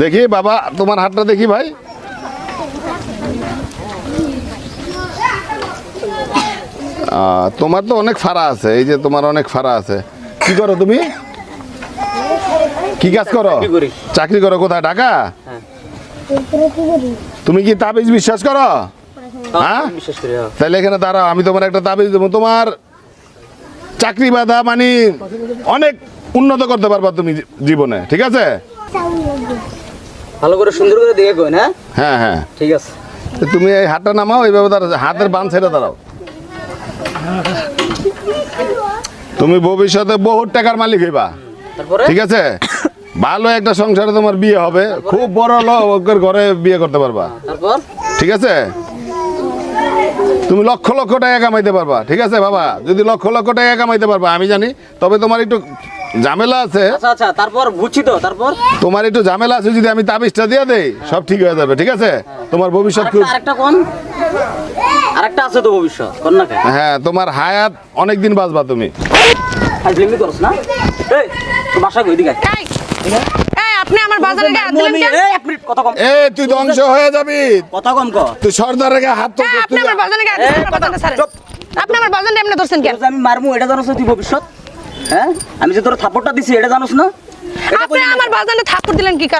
দেখি বাবা তোমার হাতটা দেখি ভাই। তোমার তো অনেক ফাড়া আছে এই যে তোমার অনেক ফাড়া আছে। কি করো তুমি? কি কাজ করো? চাকরি করো। কোথায় ঢাকা? হ্যাঁ। তুমি কি তাবিজ বিশ্বাস করো? হ্যাঁ? করে হ্যাঁ। তাহলে এখানে দাঁড়াও আমি তোমার একটা তাবিজ দেবো। তোমার চাকরি বাধা মানে অনেক উন্নত করতে পারবা তুমি জীবনে ঠিক আছে? ভালো করে সুন্দর করে দেখে কই না হ্যাঁ হ্যাঁ। ঠিক আছে। তুমি এই হাতটা নামাও এইভাবে দাঁড়াও হাতের বান ছেড়ে দাঁড়াও। তুমি ভবিষ্যতে বহুত টাকার মালিক হইবা। তারপরে? ঠিক আছে? ভালো একটা সংসারে তোমার বিয়ে হবে খুব বড় লোকের ঘরে বিয়ে করতে পারবা। তারপর? ঠিক আছে? তুমি লক্ষ লক্ষ টাকা কামাইতে পারবা। ঠিক আছে বাবা? যদি লক্ষ লক্ষ টাকা কামাইতে পারবা আমি জানি তবে তোমার একটু ঝামেলা আছে? আচ্ছা আচ্ছা তারপর বুঝছি তো তারপর? তোমার একটু ঝামেলা আছে যদি আমি তাবিজটা দিয়ে দেই সব ঠিক হয়ে যাবে ঠিক আছে? তোমার ভবিষ্যৎ খুব আরেকটা আরেকটা কোন? আরেকটা আছে তো ভবিষ্যৎ কোন না হ্যাঁ তোমার হায়াত অনেক দিন বাঁচবা তুমি। ফাজলিমি করছ না? এই তোর বাসা কই দিকে এই এই আপনি আমার বাজারে গায়ে হাত দিলেন কেন? এক মিনিট কথা কম। এ তুই ধ্বংস হয়ে যাবি। কথা কম ক। তুই সর্দারের গায়ে হাত তো আপনি আমার বাজারে গায়ে হাত দিলেন, আমার বাজারটা ছাড়েন। আপনি আমার বাজারে এমনি ধরছেন কেন? আমি মারমু এটা না তুই ভবিষ্যৎ? হ্যাঁ? আমি যে তোর থাপড়টা দিছি এটা জানোস না? আপনি আমার বাজানে থাপড় দিলেন কি